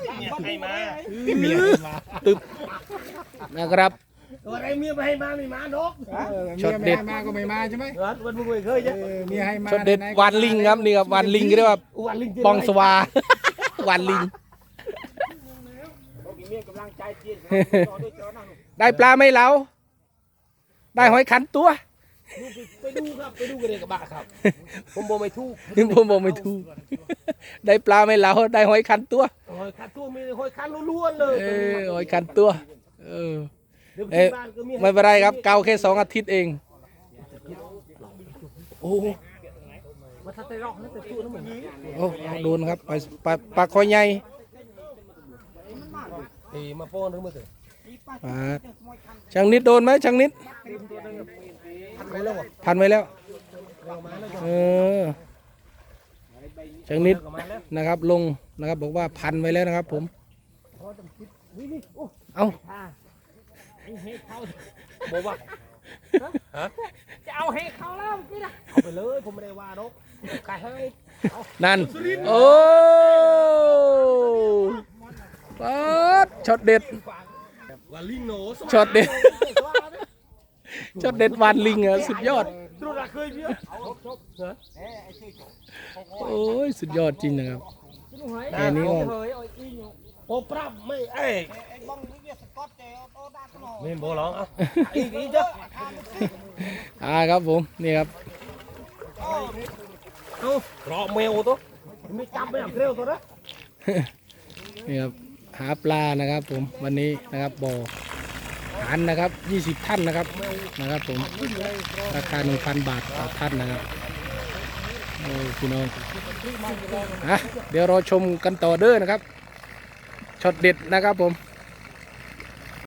เมียให้มาเมียมาตึบนะครับตัวอะไรเมียไม่ให้มาไม่มานกช็อตเด็ดมียไม่ให้มาก็ไม่มาใช่ไหมวันวันมึงเคยเอจ้ะอเมียให้มาช็อตเด็ดไหๆวานลิงครับนี่ครับวานลิงก็เรียกว่าวันลิงปองสวาวานลิงเมียกำลังใจเจียนด้วยจอนั่งได้ปลาไหม่เหลาได้หอยขันตัวไปดูครับไปดูกันเลยกระบะครับผมบอกไม่ถูกนี่ผมบอกไม่ถูกได้ปลาไหม่เหลาได้หอยขันตัวห อยคันตัวมีหอยคันล้วนๆเลยเออหอยขันตัว เออเดี๋ยวเอ๊ะที่บ้านก็มีไม่เป็นไรครับ เกาแค่สองอาทิตย์เอง โอ้มาทัดไตรอกนั่นแต่ตัวนั่นเหมือนนี้โอ้โดนครับไปปลาปลาคอยใหญ่เอ้มาป้อนถึงมือถือปลาช่างนิดโดนไหมช่างนิดทันไปแล้วบ่พันไว้แล้ว เออ ช่างนิดก็มาแล้วนะครับ ลงนะครับบอกว่าพันไว้แล้วนะครับ ผมเอาบอกว่าจะเอาให้เขาแล้วเมื่อกี้นะเอาไปเลยผมไม่ได้ว่าดอกขายให้นั่นโอ้ป๊าดช็อตเด็ดว่าลิงโนช็อตเด็ดช็อตเด็ดวานลิงอะสุดยอด ตรุษเคยเพี้ยโอ้ยสุดยอดจริงนะครับแค่นี้ก็โอ้ปรับไม่เอ้ยเมนโบร้องอะอีกอีกจ้ะอ่าครับผมนี่ครับเอ้ารอแมวตัวไม่จำไม่เอาเร็วตัวนะนี่ครับหาปลานะครับผมวันนี้นะครับบ่อ หันนะครับ 20 ท่านนะครับนะครับผมราคา 1,000 บาทต่อท่านนะครับโอ้พี่น้องอะเดี๋ยวเราชมกันต่อเด้อนะครับช็อตเด็ดนะครับผม